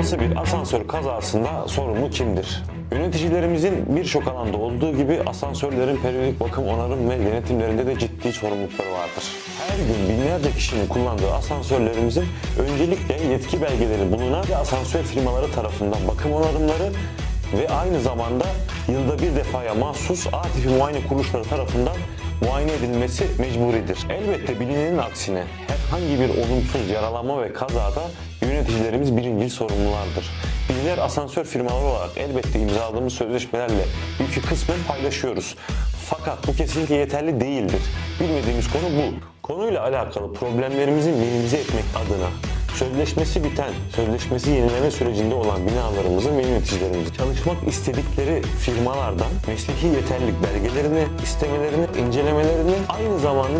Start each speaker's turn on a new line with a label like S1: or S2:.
S1: Olası bir asansör kazasında sorumlu kimdir? Yöneticilerimizin birçok alanda olduğu gibi asansörlerin periyodik bakım, onarım ve denetimlerinde de ciddi sorumlulukları vardır. Her gün binlerce kişinin kullandığı asansörlerimizin öncelikle yetki belgeleri bulunan ve asansör firmaları tarafından bakım onarımları ve aynı zamanda yılda bir defaya mahsus A tipi muayene kuruluşları tarafından muayene edilmesi mecburidir. Elbette bilinenin aksine herhangi bir olumsuz yaralanma ve kazada yöneticilerimiz birinci sorumlulardır. Bizler asansör firmaları olarak elbette imzaladığımız sözleşmelerle yükü kısmen paylaşıyoruz. Fakat bu kesinlikle yeterli değildir. Bilmediğimiz konu bu. Konuyla alakalı problemlerimizi minimize etmek adına sözleşmesi biten, sözleşmesi yenileme sürecinde olan binalarımızın ve yöneticilerimizin çalışmak istedikleri firmalardan mesleki yeterlilik belgelerini, istemelerini, incelemelerini aynı zamanda